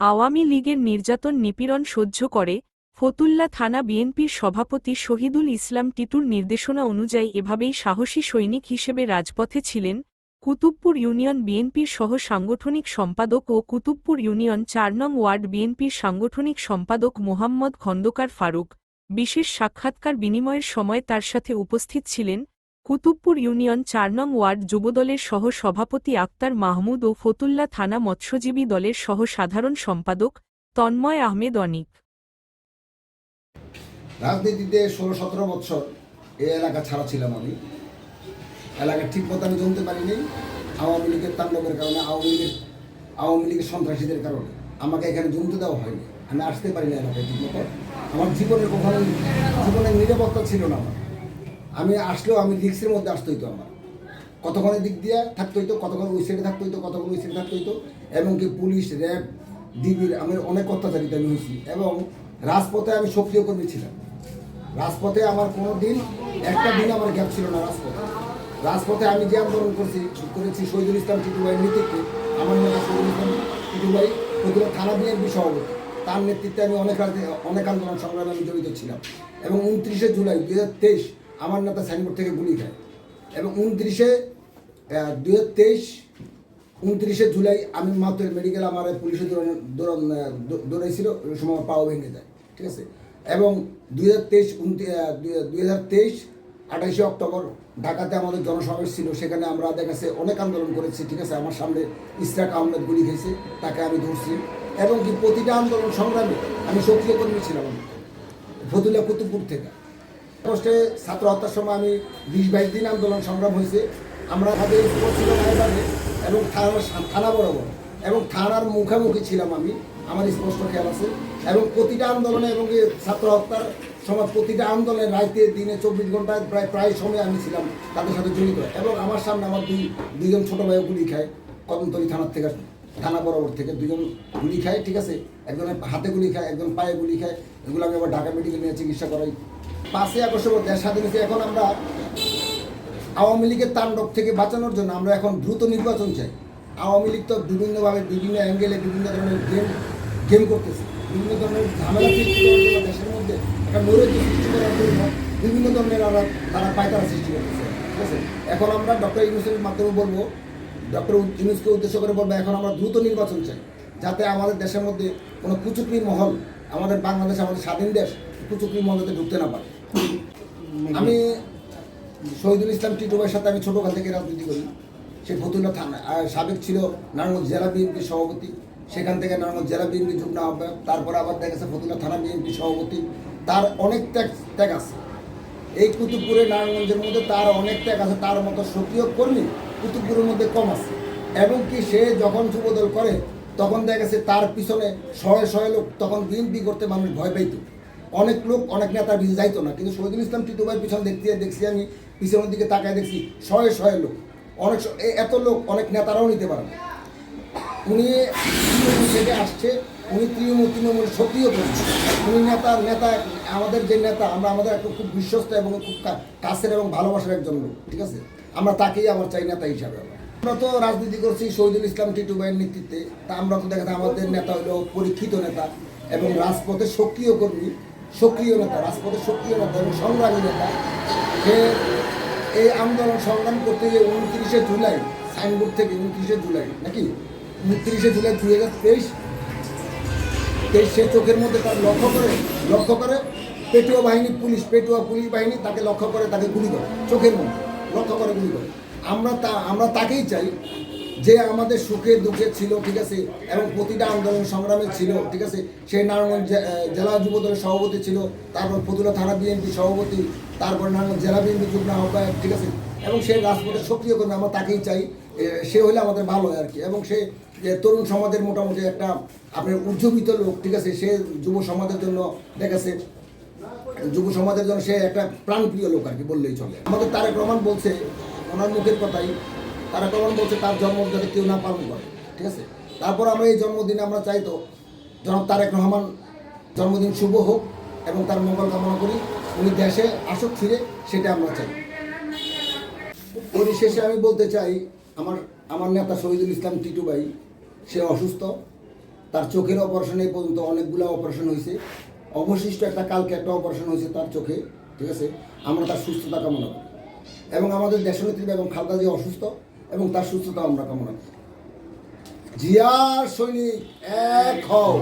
আওয়ামী লীগের নির্যাতন নিপীড়ন সহ্য করে ফতুল্লা থানা বিএনপির সভাপতি শহীদুল ইসলাম টিটুর নির্দেশনা অনুযায়ী এভাবেই সাহসী সৈনিক হিসেবে রাজপথে ছিলেন কুতুবপুর ইউনিয়ন বিএনপির সহ সাংগঠনিক সম্পাদক ও কুতুবপুর ইউনিয়ন চার নং ওয়ার্ড বিএনপির সাংগঠনিক সম্পাদক মোহাম্মদ খন্দকার ফারুক। বিশেষ সাক্ষাৎকার বিনিময়ের সময় তার সাথে উপস্থিত ছিলেন কুতুবপুর ইউনিয়ন চার নং ওয়ার্ড যুবদলের সহ সভাপতি আক্তার মাহমুদ ও ফতুল্লা থানা মৎস্যজীবী দলের সহ সাধারণ সম্পাদক তন্ময় আহমেদ অনিক। রাজনীতিতে ষোলো সতেরো বছর এই এলাকা ছাড়া ছিলাম আমি। এলাকা ঠিক মতো আমি জমতে পারিনি। আওয়ামী লীগের তাণ্ডবের কারণে, আওয়ামী লীগের আওয়ামী লীগের সন্ত্রাসীদের কারণে আমাকে এখানে জমতে দেওয়া হয়নি। আমি আসতে পারিনি এলাকায় ঠিক মতো। আমার জীবনের কখনো জীবনের নিরাপত্তা ছিল না আমার। আমি আসলেও আমি রিক্সের মধ্যে আসতে হইতো আমার। কতক্ষণের দিক দিয়ে থাকতে হইতো, কতক্ষণ ওই সাইডে থাকতে হইতো, কতক্ষণ ওই সাইডে থাকতে হইতো এবং কি পুলিশ র্যাব ডিবির আমি অনেক অত্যাচারিত আমি হয়েছি এবং রাজপথে আমি সক্রিয় কর্মী ছিলাম। রাজপথে আমার কোনো দিন একটা দিন আমার গ্যাপ ছিল না রাজপথে। রাজপথে আমি যে আন্দোলন করছি, করেছি শহীদুল ইসলাম টিটু ভাইয়ের নেতৃত্বে। আমার নাম শহীদুল ইসলাম টিটু ভাই প্রতিটা থানা বিএনপি সভাপতি। তার নেতৃত্বে আমি অনেক অনেক আন্দোলন সংগ্রামে আমি জড়িত ছিলাম। এবং উনত্রিশে জুলাই দু হাজার তেইশ আমার নেতা সাইনবোর্ড থেকে গুলি খায় এবং উনত্রিশে দু হাজার তেইশ, উনত্রিশে জুলাই আমি মাত্র মেডিকেল আমার পুলিশে দৌড়ান দৌড়াইছিল, ওই সময় আমার পাও ভেঙে যায়, ঠিক আছে? এবং দুই হাজার তেইশ দুই হাজার তেইশ, আঠাইশে অক্টোবর ঢাকাতে আমাদের জনসমাবেশ ছিল, সেখানে আমরা দেখা গেছে অনেক আন্দোলন করেছি, ঠিক আছে? আমার সামনে ইসরাক আহমেদ গুলি খেয়েছে, তাকে আমি ধরছি। এবং কি প্রতিটা আন্দোলন সংগ্রামে আমি সক্রিয় কর্মী ছিলাম ফতুল্লা কুতুবপুর থেকে। আগস্টে ছাত্র হত্যার সময় আমি বিশ বাইশ দিন আন্দোলন সংগ্রাম হয়েছে। আমরা হাতে ছিল রায়বাগে এবং থানার থানা বরাবর। এবং থানার মুখোমুখি ছিলাম আমি, আমার স্পষ্ট খেয়াল আছে। এবং প্রতিটা আন্দোলনে এবং ছাত্র হত্যার সময় প্রতিটা আন্দোলনে রাইতে দিনে চব্বিশ ঘন্টায় প্রায় প্রায় সময় আমি ছিলাম তাদের সাথে জড়িত। এবং আমার সামনে আমার দুই দুইজন ছোটো ভাইও গুলি খায়, কদমতলী থানার থেকে থানা বরাবর থেকে দুজন গুলি খায়, ঠিক আছে? একজনের হাতে গুলি খায়, একজন পায়ে গুলি খায় এগুলো আমি আবার ঢাকা মেডিকেল নিয়ে চিকিৎসা করাই পাঁচই আগস্ট দেশ স্বাধীন হয়েছে। এখন আমরা আওয়ামী লীগের তাণ্ডব থেকে বাঁচানোর জন্য আমরা এখন দ্রুত নির্বাচন চাই। আওয়ামী লীগ তো বিভিন্নভাবে বিভিন্ন অ্যাঙ্গেলে বিভিন্ন ধরনের গেম গেম করতেছে। বিভিন্ন ধরনের ঝামেলা সৃষ্টি করার জন্য দেশের মধ্যে একটা নৈরাজ্য সৃষ্টি করার জন্য বিভিন্ন ধরনের তারা পায়তারা সৃষ্টি করতেছে। ঠিক আছে? এখন আমরা ডক্টর ইউনুসের মাধ্যমে বলব ডক্টর ইউনুসকে উদ্দেশ্য করে বলব এখন আমরা দ্রুত নির্বাচন চাই যাতে আমাদের দেশের মধ্যে কোনো কুচুকরি মহল আমাদের বাংলাদেশ আমাদের স্বাধীন দেশ কুচুকরি মহলতে ঢুকতে না পারে। আমি শহীদুল ইসলাম টিটু ভাইয়ের সাথে আমি ছোটোকাল থেকে রাজনীতি করি। সে ফতুল্লা থানা আর সাবেক ছিল নারায়ণগঞ্জ জেলা বিএনপির সভাপতি। সেখান থেকে নারায়ণগঞ্জ জেলা বিএনপি যুগ্ম আহ্বায়ক তারপর আবার দেখা গেছে ফতুল্লা থানা বিএনপি সভাপতি। তার অনেক ত্যাগ ত্যাগ আছে। এই কুতুবপুরে নারায়ণগঞ্জের মধ্যে তার অনেক ত্যাগ আছে তার মতো সক্রিয় কর্মী কুতুবপুরের মধ্যে কম আছে। এবং কি সে যখন যুবদল করে, তখন দেখা গেছে তার পিছনে শয়ে শয়ে লোক তখন বিএনপি করতে মানুষ ভয় পাইতো। অনেক লোক, অনেক বিজে যাইতো না। কিন্তু শহীদুল ইসলাম টিটু ভাইয়ের পিছনে দেখতে দেখছি আমি, পিছনের দিকে তাকায় দেখছি শয়ে শয়ে লোক। অনেক এত লোক, অনেক নেতারাও নিতে পারে উনি তৃণমূল থেকে আসছে, উনি তৃণমূল তৃণমূল সক্রিয় করছে উনি নেতা নেতা, আমাদের যে নেতা, আমরা আমাদের একটা খুব বিশ্বস্ত এবং খুব কাছের এবং ভালোবাসার একজন লোক, ঠিক আছে? আমরা তাকেই আমার চাই নেতা হিসাবে আমরা তো রাজনীতি করছি শহীদুল ইসলাম টিটু ভাইয়ের নেতৃত্বে। তা আমরা তো দেখা আমাদের নেতা হলো পরীক্ষিত নেতা এবং রাজপথে সক্রিয় কর্মী, সক্রিয় নেতা, রাজপথে সক্রিয় নেতা এবং সংগ্রামী নেতা। সে এই আন্দোলন সংগ্রাম করতে গিয়ে উনত্রিশে জুলাই, সাইনবোর্ড থেকে উনত্রিশে জুলাই, নাকি? উনত্রিশে জুলাই দুই হাজার তেইশ তেইশ সে চোখের মধ্যে তার লক্ষ্য করে লক্ষ্য করে পেটুয়া বাহিনী, পুলিশ, পেটুয়া পুলিশ বাহিনী তাকে লক্ষ্য করে, তাকে গুলি করে, চোখের মধ্যে। লক্ষ্য করে গুলি করে। আমরা তা, আমরা তাকেই চাই যে আমাদের সুখে দুঃখে ছিল, ঠিক আছে, এবং প্রতিটা আন্দোলন সংগ্রামে ছিল, ঠিক আছে, সেই নারায়ণগঞ্জ জেলা যুব দলের সভাপতি ছিল, তারপর ফতুল্লা থানা বিএনপি সভাপতি, তারপর নারায়ণগঞ্জ জেলা বিএনপি যুগ্ম আহ্বায়ক, ঠিক আছে, এবং সেই রাজপথে সক্রিয় করবে, আমরা তাকেই চাই সে হলে আমাদের ভালো হয় আর কি, এবং সে তরুণ সমাজের মোটামুটি একটা আপনার উজ্জীবিত লোক, ঠিক আছে, সে যুব সমাজের জন্য দেখেছে যুব সমাজের জন্য সে একটা প্রাণপ্রিয় লোক আর কি বললেই চলে। আমাদের তারেক রহমান বলছে, ওনার মুখের কথাই, তারেক রহমান বলছে তার জন্ম যাতে কেউ না পালন করে, ঠিক আছে? তারপর আমরা এই জন্মদিনে আমরা চাইতো জনাব তারেক রহমান জন্মদিন শুভ হোক এবং তার মঙ্গল কামনা করি, উনি দেশে আসুক, ফিরে, সেটা আমরা চাই। পরিশেষে আমি বলতে চাই, আমার আমার নেতা শহীদুল ইসলাম টিটু ভাই, সে অসুস্থ, তার চোখের অপারেশন এই পর্যন্ত অনেকগুলো অপারেশন হয়েছে অবশিষ্ট একটা কালকে একটা অপারেশন হয়েছে তার চোখে, ঠিক আছে? আমরা তার সুস্থতা কামনা করি। এবং আমাদের দেশনেত্রী এবং খালদা যে অসুস্থ এবং তার সুস্থতা আমরা কামনা করি। জিয়ার সৈনিক, এক হও।